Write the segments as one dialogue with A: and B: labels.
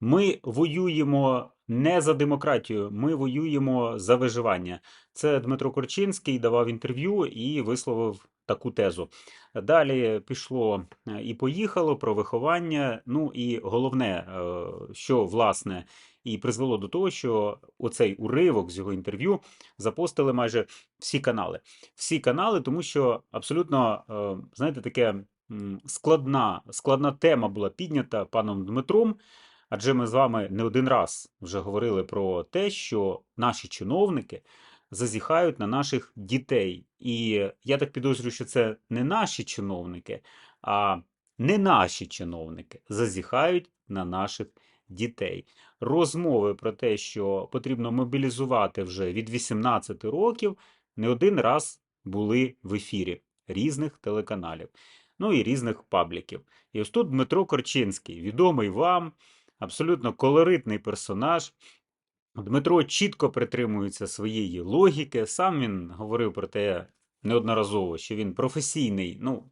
A: Ми воюємо не за демократію, ми воюємо за виживання. Це Дмитро Корчинський давав інтерв'ю і висловив таку тезу. Далі пішло е, і поїхало про виховання. Ну і головне, е, що власне і призвело до того, що оцей уривок з його інтерв'ю запостили майже всі канали. Всі канали, тому що абсолютно, е, знаєте, таке складна, складна тема була піднята паном Дмитром. Адже ми з вами не один раз вже говорили про те, що наші чиновники зазіхають на наших дітей. І я так підозрюю, що це не наші чиновники, а не наші чиновники зазіхають на наших дітей. Розмови про те, що потрібно мобілізувати вже від 18 років, не один раз були в ефірі різних телеканалів, ну і різних пабліків. І ось тут Дмитро Корчинський, відомий вам абсолютно колоритний персонаж. Дмитро чітко притримується своєї логіки. Сам він говорив про те неодноразово, що він професійний, ну,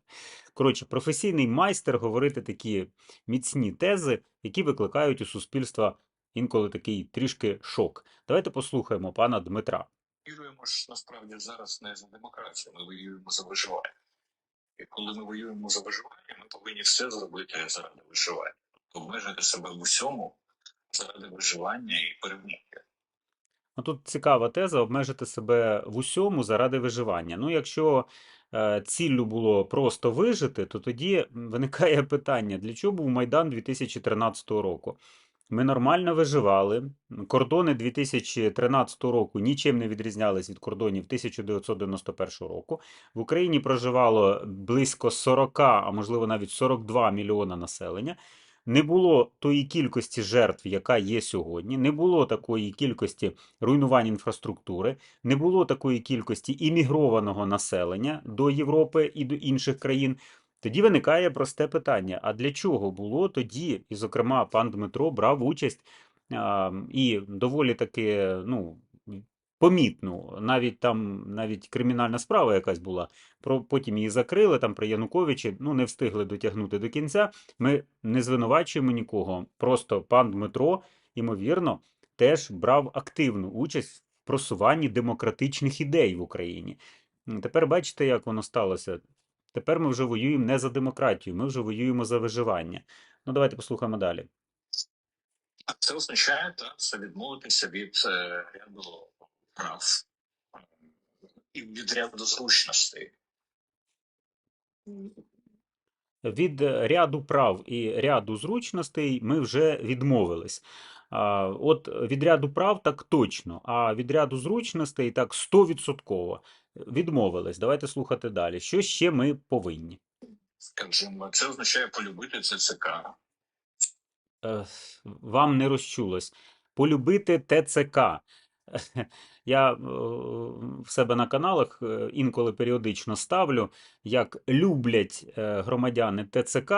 A: коротше, професійний майстер говорити такі міцні тези, які викликають у суспільства інколи такий трішки шок. Давайте послухаємо пана Дмитра.
B: воюємо ж насправді зараз не за демократію, ми воюємо за виживання. І коли ми воюємо за виживання, ми повинні все зробити заради виживання. Обмежити себе в усьому заради виживання і перемоги.
A: Ну, тут цікава теза обмежити себе в усьому заради виживання. Ну, якщо е, ціллю було просто вижити, то тоді виникає питання, для чого був Майдан 2013 року? Ми нормально виживали. Кордони 2013 року нічим не відрізнялись від кордонів 1991 року. В Україні проживало близько 40, а можливо навіть 42 мільйона населення. Не було тої кількості жертв, яка є сьогодні, не було такої кількості руйнувань інфраструктури, не було такої кількості іммігрованого населення до Європи і до інших країн. Тоді виникає просте питання: а для чого було тоді, і, зокрема, пан Дмитро брав участь а, і доволі таки, ну. Помітну, навіть там навіть кримінальна справа якась була, про потім її закрили там при Януковичі, ну не встигли дотягнути до кінця. Ми не звинувачуємо нікого. Просто пан Дмитро, ймовірно, теж брав активну участь в просуванні демократичних ідей в Україні. Тепер бачите, як воно сталося. Тепер ми вже воюємо не за демократію, ми вже воюємо за виживання. Ну, давайте послухаємо далі.
B: Це означає так, це відмовитися від е, ряду прав і від ряду зручностей.
A: Від ряду прав і ряду зручностей ми вже відмовились. От від ряду прав так точно, а від ряду зручностей так 100% відмовились. Давайте слухати далі. Що ще ми повинні?
B: Скажімо, це означає полюбити ЦЦК.
A: Е, Вам не розчулось. Полюбити ТЦК. Я е, в себе на каналах е, інколи періодично ставлю, як люблять е, громадяни ТЦК,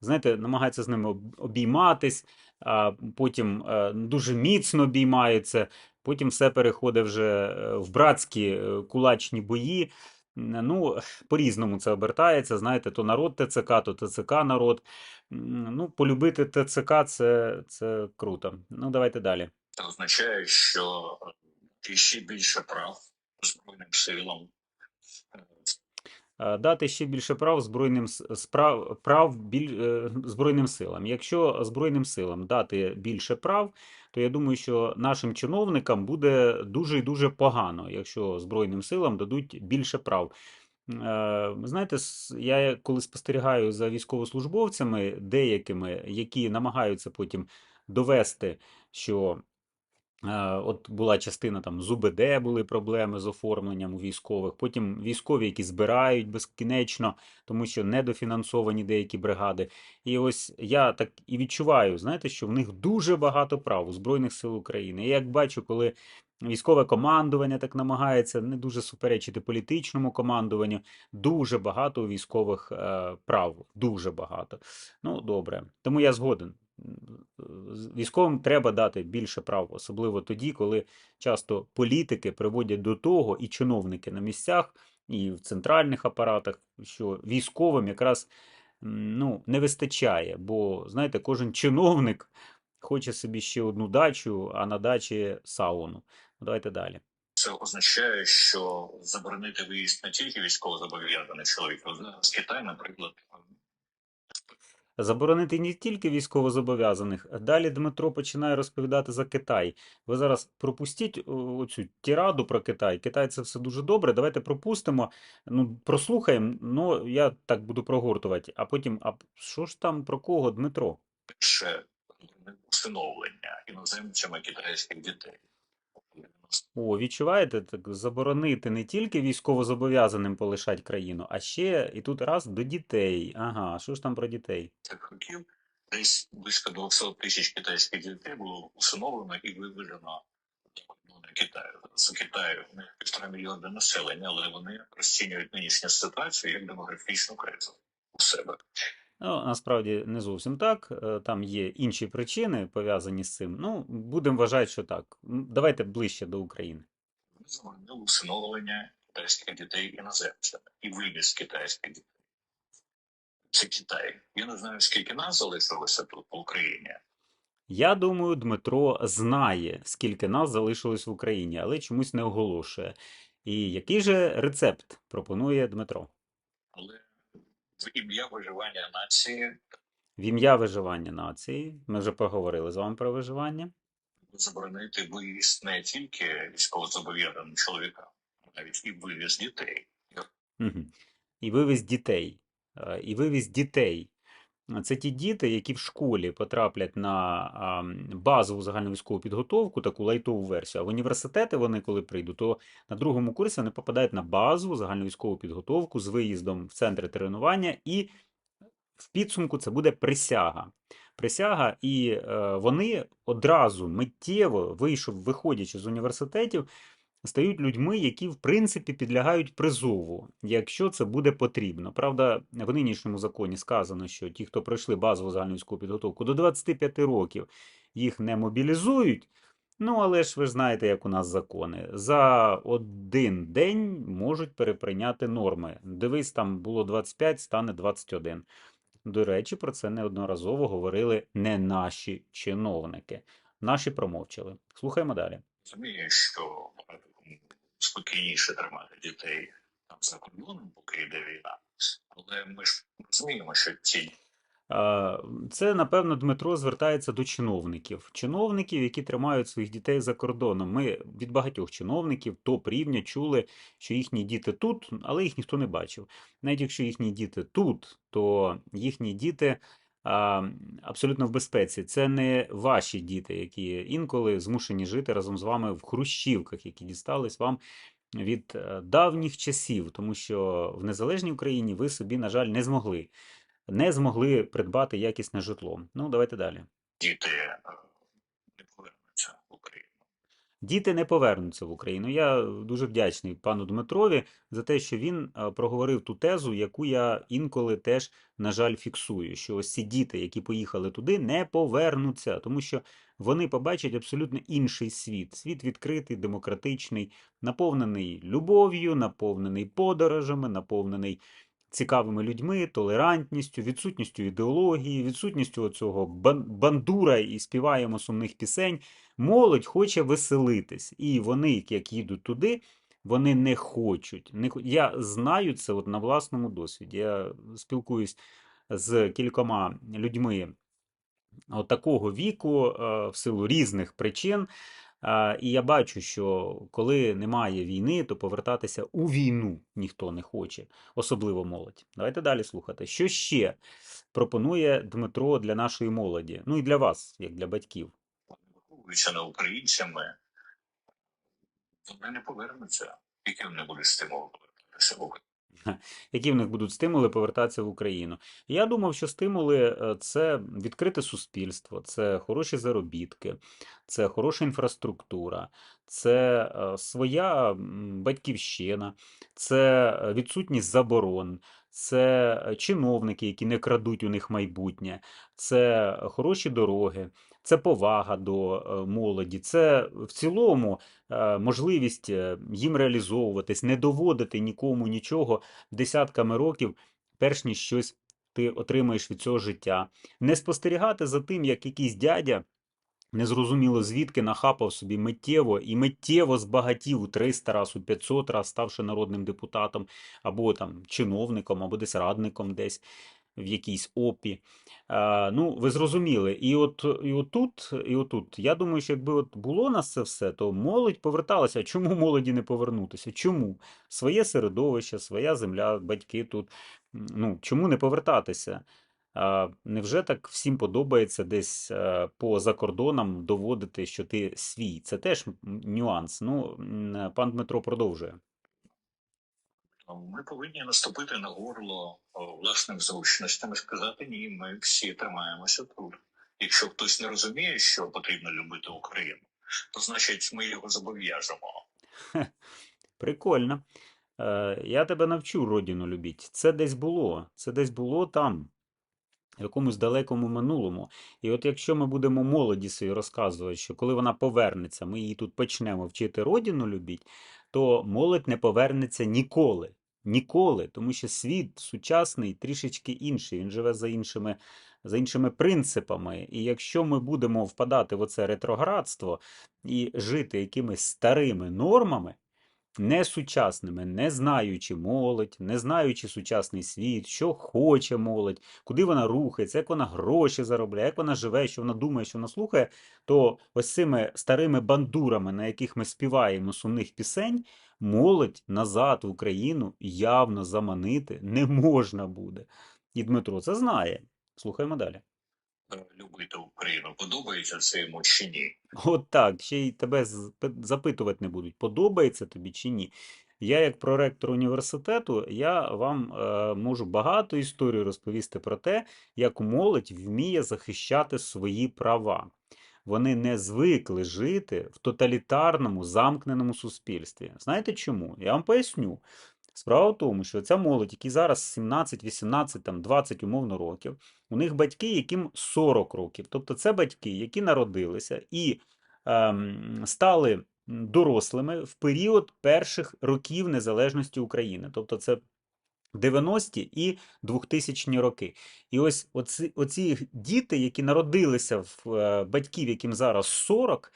A: знаєте, намагаються з ними обійматись, а потім дуже міцно обіймаються, потім все переходить вже в братські кулачні бої. Ну, по-різному це обертається. Знаєте, то народ ТЦК, то ТЦК народ. Ну, полюбити ТЦК це, це круто. Ну, давайте далі.
B: Це означає, що е, ще більше прав Збройним силам. Е,
A: Дати ще більше прав збройним справ, прав біль, е, збройним силам. Якщо збройним силам дати більше прав, то я думаю, що нашим чиновникам буде дуже і дуже погано, якщо збройним силам дадуть більше прав. Знаєте, я коли спостерігаю за військовослужбовцями, деякими, які намагаються потім довести, що От була частина там з УБД були проблеми з оформленням у військових. Потім військові, які збирають безкінечно, тому що недофінансовані деякі бригади. І ось я так і відчуваю, знаєте, що в них дуже багато прав у Збройних сил України. І як бачу, коли військове командування так намагається не дуже суперечити політичному командуванню, дуже багато у військових е, прав. Дуже багато. Ну, добре. Тому я згоден. З- Військовим треба дати більше прав, особливо тоді, коли часто політики приводять до того, і чиновники на місцях, і в центральних апаратах, що військовим якраз ну, не вистачає. Бо, знаєте, кожен чиновник хоче собі ще одну дачу, а на дачі сауну. Ну, Давайте далі.
B: Це означає, що заборонити виїзд не тільки військовозобов'язаних чоловіків. Зараз Китай, наприклад,
A: Заборонити не тільки військовозобов'язаних. Далі Дмитро починає розповідати за Китай. Ви зараз пропустіть о, оцю тіраду про Китай. Китай це все дуже добре. Давайте пропустимо. Ну, прослухаємо. Ну, я так буду прогортувати. А потім, а що ж там про кого, Дмитро?
B: перше усиновлення іноземцями китайських дітей.
A: О, відчуваєте, так заборонити не тільки військовозобов'язаним полишати країну, а ще і тут раз до дітей. Ага, що ж там про дітей?
B: цих років десь близько 200 тисяч китайських дітей було усиновлено і виведено до кордону Китаю. У Китаю них півтора мільйона населення, але вони розцінюють нинішню ситуацію як демографічну кризу у себе.
A: Ну, насправді не зовсім так. Е, Там є інші причини пов'язані з цим. Ну, будемо вважати, що так. Давайте ближче до України.
B: Заборонили усиновлення китайських дітей іноземцями і вивіз китайських дітей. Це Китай. Я не знаю, скільки нас залишилося тут по Україні.
A: Я думаю, Дмитро знає, скільки нас залишилось в Україні, але чомусь не оголошує. І який же рецепт пропонує Дмитро?
B: Але в ім'я виживання нації
A: В ім'я виживання нації. Ми вже поговорили з вами про виживання.
B: заборонити виїзд не тільки військовозобов'язаним чоловікам, а навіть і вивіз дітей.
A: Угу. І вивіз дітей. Е, І вивіз дітей. Це ті діти, які в школі потраплять на базову загальновійськову підготовку, таку лайтову версію. А в університети вони, коли прийдуть, то на другому курсі вони попадають на базову загальновійськову підготовку з виїздом в центри тренування, і в підсумку це буде присяга. Присяга, і е, вони одразу миттєво, вийшов, виходячи з університетів, стають людьми, які в принципі підлягають призову, якщо це буде потрібно. Правда, в нинішньому законі сказано, що ті, хто пройшли базову загальновійськову підготовку до 25 років, їх не мобілізують. Ну, але ж ви знаєте, як у нас закони. За один день можуть переприйняти норми. Дивись, там було 25, стане 21. До речі, про це неодноразово говорили не наші чиновники. Наші промовчали. Слухаємо далі.
B: Розумію, що багато спокійніше тримати дітей там за кордоном, поки йде війна. Але ми ж розуміємо, що ці
A: Це, напевно, Дмитро звертається до чиновників. Чиновників, які тримають своїх дітей за кордоном. Ми від багатьох чиновників топ рівня чули, що їхні діти тут, але їх ніхто не бачив. Навіть якщо їхні діти тут, то їхні діти абсолютно в безпеці. Це не ваші діти, які інколи змушені жити разом з вами в хрущівках, які дістались вам від е, давніх часів, тому що в незалежній Україні ви собі, на жаль, не змогли не змогли придбати якісне житло. Ну, давайте далі.
B: діти е, не повернуться в Україну.
A: Діти не повернуться в Україну. Я дуже вдячний пану Дмитрові за те, що він е, проговорив ту тезу, яку я інколи теж, на жаль, фіксую, що ось ці діти, які поїхали туди, не повернуться, тому що вони побачать абсолютно інший світ. Світ відкритий, демократичний, наповнений любов'ю, наповнений подорожами, наповнений цікавими людьми, толерантністю, відсутністю ідеології, відсутністю цього бандура і співаємо сумних пісень. Молодь хоче веселитись, і вони, як їдуть туди, вони не хочуть. Не Я знаю це от на власному досвіді. Я спілкуюсь з кількома людьми от такого віку е, в силу різних причин. Е, І я бачу, що коли немає війни, то повертатися у війну ніхто не хоче, особливо молодь. Давайте далі слухати. Що ще пропонує Дмитро для нашої молоді? Ну і для вас, як для батьків.
B: Вони виховуються не українцями, вони не повернуться, які не буде стимулу.
A: Які в них будуть стимули повертатися в Україну? Я думав, що стимули е, це відкрите суспільство, це хороші заробітки, це хороша інфраструктура, це е, своя батьківщина, це е, відсутність заборон, це чиновники, які не крадуть у них майбутнє, це хороші дороги, це повага до е, молоді, це в цілому е, можливість е, їм реалізовуватись, не доводити нікому нічого десятками років, перш ніж щось ти отримаєш від цього життя. Не спостерігати за тим, як якийсь дядя Незрозуміло звідки нахапав собі миттєво і миттєво збагатів у 300 раз, у 500 раз, ставши народним депутатом, або там чиновником, або десь радником десь в якійсь опі. А, ну, ви зрозуміли. І от і отут, і отут, я думаю, що якби от було нас це все, то молодь поверталася. Чому молоді не повернутися? Чому? Своє середовище, своя земля, батьки тут. Ну, чому не повертатися? А, невже так всім подобається десь е, по закордонам доводити, що ти свій? Це теж нюанс. Ну, пан Дмитро продовжує.
B: Ми повинні наступити на горло власним зручностям і сказати ні, ми всі тримаємося тут. Якщо хтось не розуміє, що потрібно любити Україну, то значить ми його зобов'яжемо.
A: Прикольно. Е, я тебе навчу родину любіть. Це десь було. Це десь було там, в якомусь далекому минулому. І от якщо ми будемо молоді собі розказувати, що коли вона повернеться, ми її тут почнемо вчити родину любіть, то молодь не повернеться ніколи. Ніколи, тому що світ сучасний трішечки інший, він живе за іншими, за іншими принципами. І якщо ми будемо впадати в оце ретроградство і жити якимись старими нормами, не сучасними, не знаючи молодь, не знаючи сучасний світ, що хоче молодь, куди вона рухається, як вона гроші заробляє, як вона живе, що вона думає, що вона слухає, то ось цими старими бандурами, на яких ми співаємо сумних пісень, молодь назад в Україну явно заманити не можна буде. І Дмитро це знає. Слухаємо далі.
B: Е, Любити Україну подобається це йому чи ні?
A: От так, ще й тебе запитувати не будуть, подобається тобі чи ні. Я, як проректор університету, я вам е, можу багато історій розповісти про те, як молодь вміє захищати свої права. Вони не звикли жити в тоталітарному замкненому суспільстві. Знаєте чому? Я вам поясню. Справа в тому, що ця молодь, які зараз 17, 18, там, 20 умовно років, у них батьки, яким 40 років. Тобто це батьки, які народилися і ем, стали дорослими в період перших років незалежності України. Тобто це 90-ті і 2000-ні роки. І ось оці, оці діти, які народилися в е, батьків, яким зараз 40,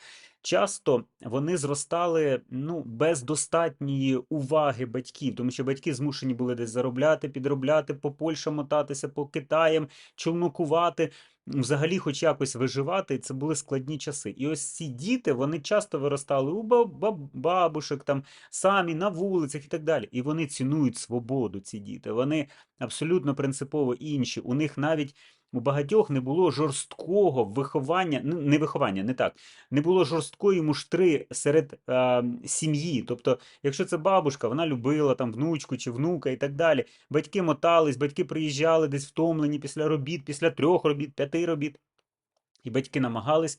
A: часто вони зростали ну, без достатньої уваги батьків, тому що батьки змушені були десь заробляти, підробляти, по Польщам мотатися, по Китаям, човнукувати, взагалі хоч якось виживати. І це були складні часи. І ось ці діти, вони часто виростали у баб- баб- бабушек, там, самі на вулицях і так далі. І вони цінують свободу, ці діти. Вони абсолютно принципово інші. У них навіть у багатьох не було жорсткого виховання, не виховання, не так. Не було жорсткої муштри серед е, сім'ї. Тобто, якщо це бабушка, вона любила там внучку чи внука і так далі. Батьки мотались, батьки приїжджали десь втомлені після робіт, після трьох робіт, п'яти робіт. І батьки намагались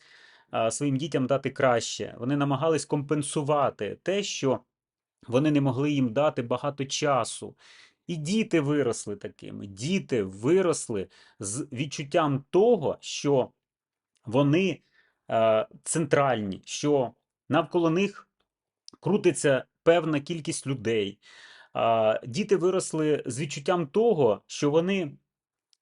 A: а, своїм дітям дати краще. Вони намагались компенсувати те, що вони не могли їм дати багато часу. І діти виросли такими. Діти виросли з відчуттям того, що вони е, центральні, що навколо них крутиться певна кількість людей. А, Діти виросли з відчуттям того, що вони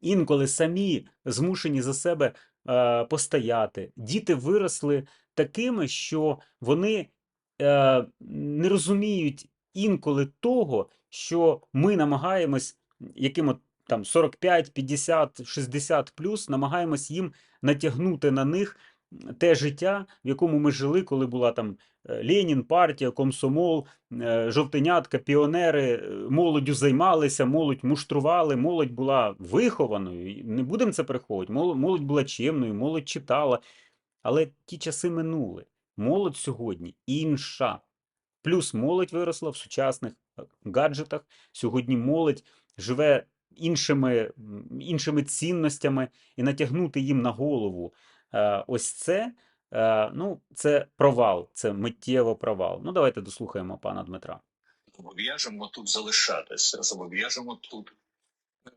A: інколи самі змушені за себе е, постояти. Діти виросли такими, що вони е, не розуміють інколи того, що ми намагаємось, яким от там 45, 50, 60 плюс, намагаємось їм натягнути на них те життя, в якому ми жили, коли була там е, Ленін, партія, комсомол, е, жовтенятка, піонери, е, молоддю займалися, молодь муштрували, молодь була вихованою. Не будемо це приховувати. Молодь була чемною, молодь читала. Але ті часи минули. Молодь сьогодні інша. Плюс молодь виросла в сучасних е, гаджетах. Сьогодні молодь живе іншими, іншими цінностями, і натягнути їм на голову е, ось це. е, Ну, це провал, це миттєво провал. Ну, давайте дослухаємо пана Дмитра.
B: Зобов'яжемо тут залишатися, зобов'яжемо тут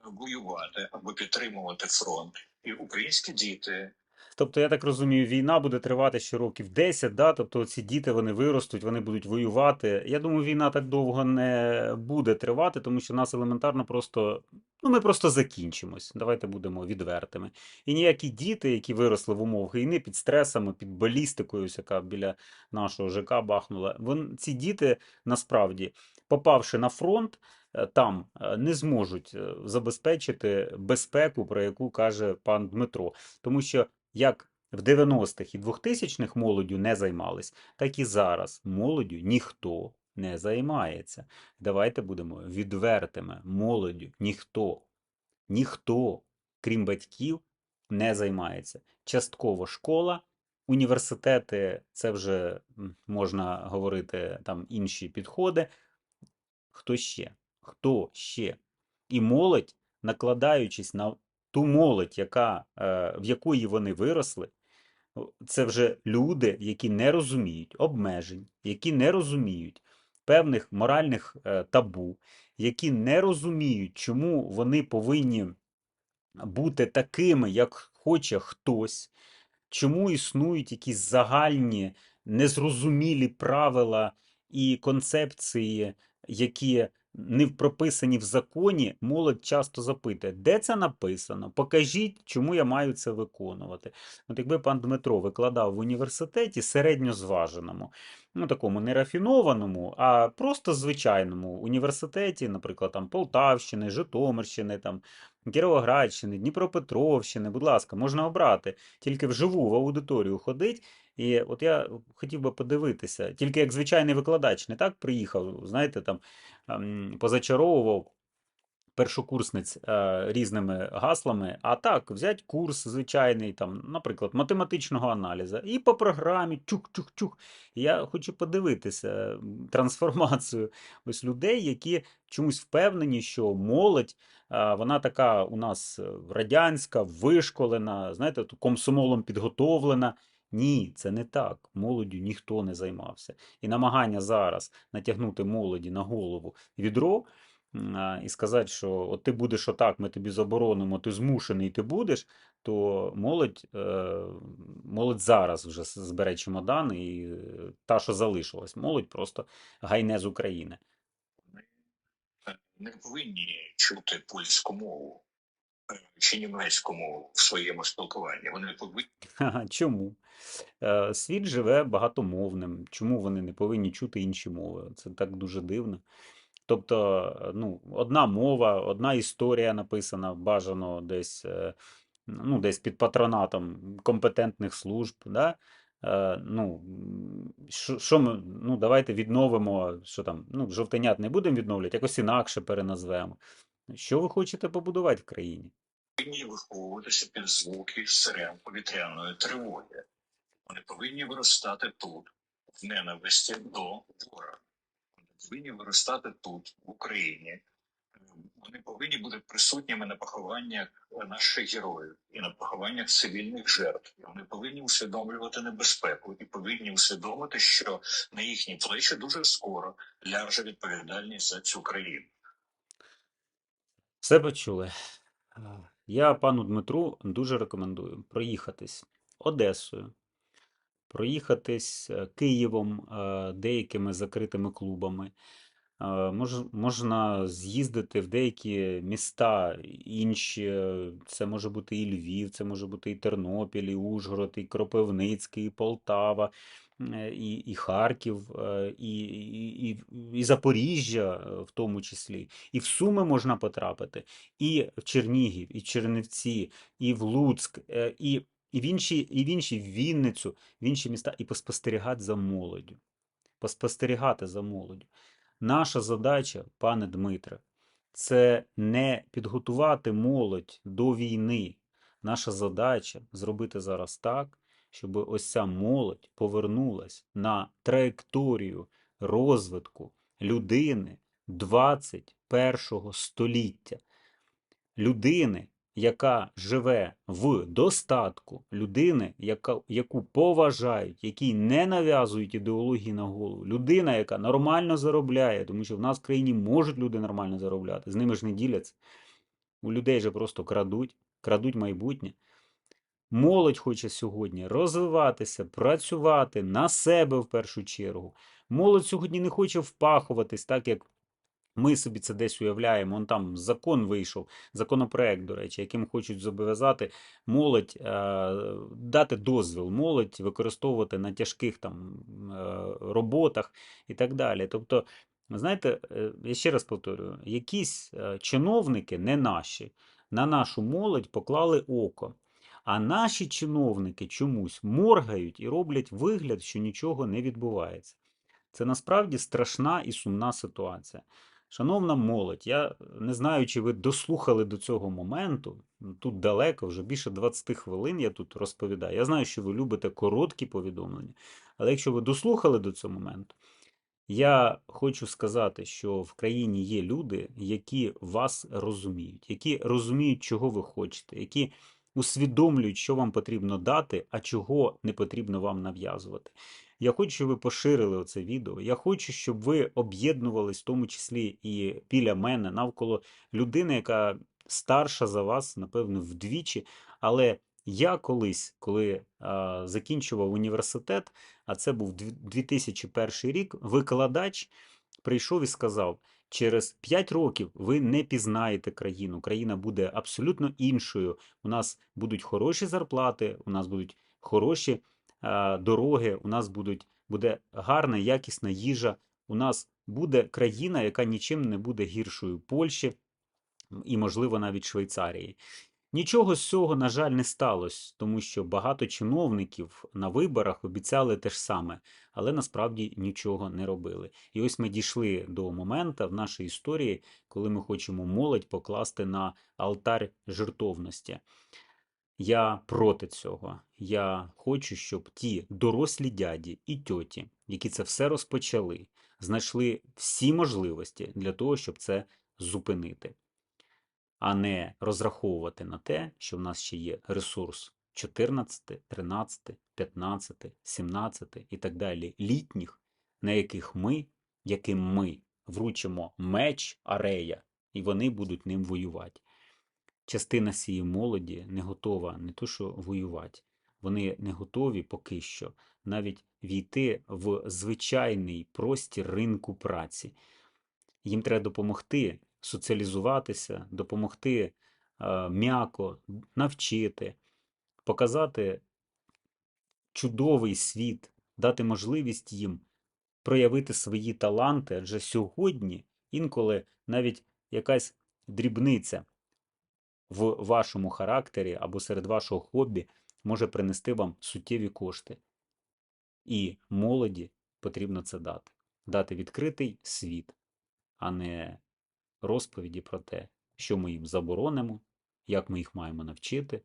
B: воювати або підтримувати фронт. І українські діти
A: Тобто, я так розумію, війна буде тривати ще років 10, да? Тобто ці діти вони виростуть, вони будуть воювати. Я думаю, війна так довго не буде тривати, тому що нас елементарно просто. Ну, ми просто закінчимось. Давайте будемо відвертими. І ніякі діти, які виросли в умовах війни під стресами, під балістикою, яка біля нашого ЖК бахнула. Вон, ці діти насправді, попавши на фронт, е, там е, не зможуть е, забезпечити безпеку, про яку каже пан Дмитро. Тому що як в 90-х і 2000-х молоддю не займались, так і зараз молоддю ніхто не займається. Давайте будемо відвертими. Молоддю ніхто, ніхто, крім батьків, не займається. Частково школа, університети це вже можна говорити там інші підходи. Хто ще? Хто ще? І молодь, накладаючись на ту молодь, яка, е, в якої вони виросли, це вже люди, які не розуміють обмежень, які не розуміють певних моральних е, табу, які не розуміють, чому вони повинні бути такими, як хоче хтось, чому існують якісь загальні, незрозумілі правила і концепції, які не прописані в законі, молодь часто запитує, де це написано? Покажіть, чому я маю це виконувати. От якби пан Дмитро викладав в університеті середньозваженому, ну такому не рафінованому, а просто звичайному університеті, наприклад, там Полтавщини, Житомирщини, там Кіровоградщини, Дніпропетровщини, будь ласка, можна обрати. Тільки вживу в аудиторію ходить. І от я хотів би подивитися, тільки як звичайний викладач, не так приїхав, знаєте, там позачаровував першокурсниць різними гаслами, а так, взяти курс звичайний, там, наприклад, математичного аналізу, і по програмі чух-чух-чух. Я хочу подивитися трансформацію ось людей, які чомусь впевнені, що молодь, вона така у нас е, радянська, вишколена, знаєте, комсомолом підготовлена. Ні, це не так. Молоддю ніхто не займався. І намагання зараз натягнути молоді на голову відро і сказати, що от ти будеш отак, ми тобі заборонимо, ти змушений ти будеш, то молодь, е, молодь зараз вже збере чемодани, і е, та, що залишилась, молодь просто гайне з України.
B: Е, не повинні чути польську мову чи німецьку мову в своєму спілкуванні. Вони повинні
A: Чому? Е, Світ живе багатомовним. Чому вони не повинні чути інші мови? Це так дуже дивно. Тобто, е, ну, одна мова, одна історія написана, бажано десь, е, ну, десь під патронатом компетентних служб. Да? Ну, що ми, ну, давайте відновимо, що там, ну, жовтенят не будемо відновлювати, якось інакше переназвемо. Що ви хочете побудувати в країні?
B: Повинні виховуватися під звуки сирен повітряної тривоги. Вони повинні виростати тут, в ненависті до ворога. Вони повинні виростати тут, в Україні. Вони повинні бути присутніми на похованнях наших героїв і на похованнях цивільних жертв. Вони повинні усвідомлювати небезпеку і повинні усвідомити, що на їхні плечі дуже скоро ляже відповідальність за цю країну.
A: Все почули. Я пану Дмитру дуже рекомендую проїхатись Одесою, проїхатись е, Києвом, е, деякими закритими клубами. Е, мож- Можна з'їздити в деякі міста інші. Це може бути і Львів, це може бути і Тернопіль, і Ужгород, і Кропивницький, і Полтава, і, і Харків, е, і, і, і, Запоріжжя, е, в тому числі. І в Суми можна потрапити, і в Чернігів, і Чернівці, і в Луцьк, е, і, і в інші, і в інші в Вінницю, в інші міста, і поспостерігати за молоддю. Поспостерігати за молоддю. Наша задача, пане Дмитре, це не підготувати молодь до війни. Наша задача зробити зараз так, щоб ось ця молодь повернулась на траєкторію розвитку людини 21 століття. Людини, яка живе в достатку, людини, яка, яку поважають, якій не нав'язують ідеології на голову, людина, яка нормально заробляє, тому що в нас в країні можуть люди нормально заробляти, з ними ж не діляться. У людей же просто крадуть, крадуть майбутнє. Молодь хоче сьогодні розвиватися, працювати на себе в першу чергу. Молодь сьогодні не хоче впахуватись, так як ми собі це десь уявляємо. Он там закон вийшов, законопроект, до речі, яким хочуть зобов'язати молодь е, дати дозвіл молодь використовувати на тяжких там е, роботах і так далі. Тобто, знаєте, е, я ще раз повторюю, якісь чиновники, не наші, на нашу молодь поклали око. А наші чиновники чомусь моргають і роблять вигляд, що нічого не відбувається. Це насправді страшна і сумна ситуація. Шановна молодь, я не знаю, чи ви дослухали до цього моменту. Тут далеко, вже більше 20 хвилин я тут розповідаю. Я знаю, що ви любите короткі повідомлення, але якщо ви дослухали до цього моменту, я хочу сказати, що в країні є люди, які вас розуміють, які розуміють, чого ви хочете, які усвідомлюють, що вам потрібно дати, а чого не потрібно вам нав'язувати. Я хочу, щоб ви поширили оце відео. Я хочу, щоб ви об'єднувались, в тому числі і біля мене, навколо людини, яка старша за вас, напевно, вдвічі. Але я колись, коли а, закінчував університет, а це був 2001 рік, викладач прийшов і сказав: через 5 років ви не пізнаєте країну. Країна буде абсолютно іншою. У нас будуть хороші зарплати, у нас будуть хороші е, дороги, у нас будуть, буде гарна, якісна їжа. У нас буде країна, яка нічим не буде гіршою Польщі і, можливо, навіть Швейцарії. Нічого з цього, на жаль, не сталося, тому що багато чиновників на виборах обіцяли те ж саме, але насправді нічого не робили. І ось ми дійшли до моменту в нашій історії, коли ми хочемо молодь покласти на алтарь жертовності. Я проти цього. Я хочу, щоб ті дорослі дяді і тьоті, які це все розпочали, знайшли всі можливості для того, щоб це зупинити, а не розраховувати на те, що в нас ще є ресурс 14, 13, 15, 17 і так далі літніх, на яких ми, яким ми вручимо меч арея, і вони будуть ним воювати частина цієї молоді не готова не то що воювати, вони не готові поки що навіть війти в звичайний простір ринку праці. Їм треба допомогти соціалізуватися, допомогти е, м'яко навчити, показати чудовий світ, дати можливість їм проявити свої таланти, адже сьогодні інколи навіть якась дрібниця в вашому характері або серед вашого хобі може принести вам суттєві кошти. І молоді потрібно це дати. Дати відкритий світ, а не розповіді про те, що ми їм заборонимо, як ми їх маємо навчити,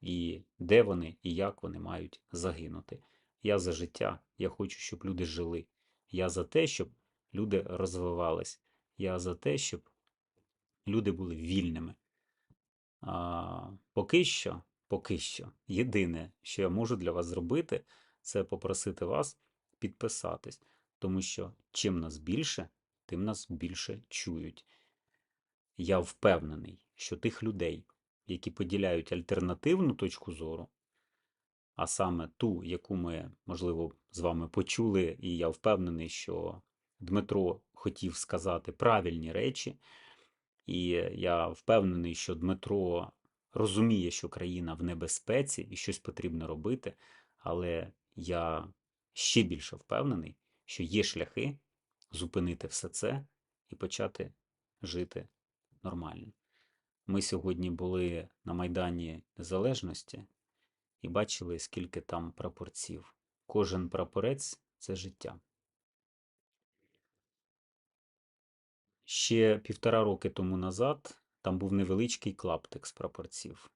A: і де вони і як вони мають загинути. Я за життя, я хочу, щоб люди жили. Я за те, щоб люди розвивались. Я за те, щоб люди були вільними. А, поки що, поки що, єдине, що я можу для вас зробити, це попросити вас підписатись, тому що чим нас більше, тим нас більше чують. Я впевнений, що тих людей, які поділяють альтернативну точку зору, а саме ту, яку ми, можливо, з вами почули, і я впевнений, що Дмитро хотів сказати правильні речі. І я впевнений, що Дмитро розуміє, що країна в небезпеці і щось потрібно робити, але я ще більше впевнений, що є шляхи зупинити все це і почати жити нормально. Ми сьогодні були на Майдані Незалежності і бачили, скільки там прапорців. Кожен прапорець це життя. Ще півтора роки тому назад там був невеличкий клаптик з прапорців.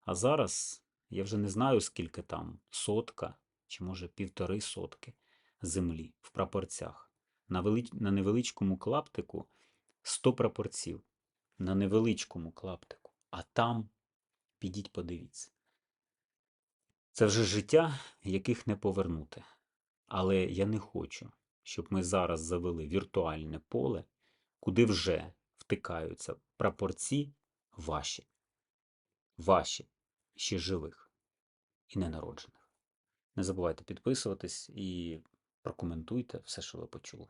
A: А зараз я вже не знаю, скільки там сотка чи може півтори сотки землі в прапорцях. На, вели... на невеличкому клаптику 100 прапорців. На невеличкому клаптику. А там підіть подивіться. Це вже життя, яких не повернути. Але я не хочу, щоб ми зараз завели віртуальне поле куди вже втикаються прапорці ваші, ваші ще живих. і ненароджених. Не забувайте підписуватись і прокоментуйте все, що ви почули.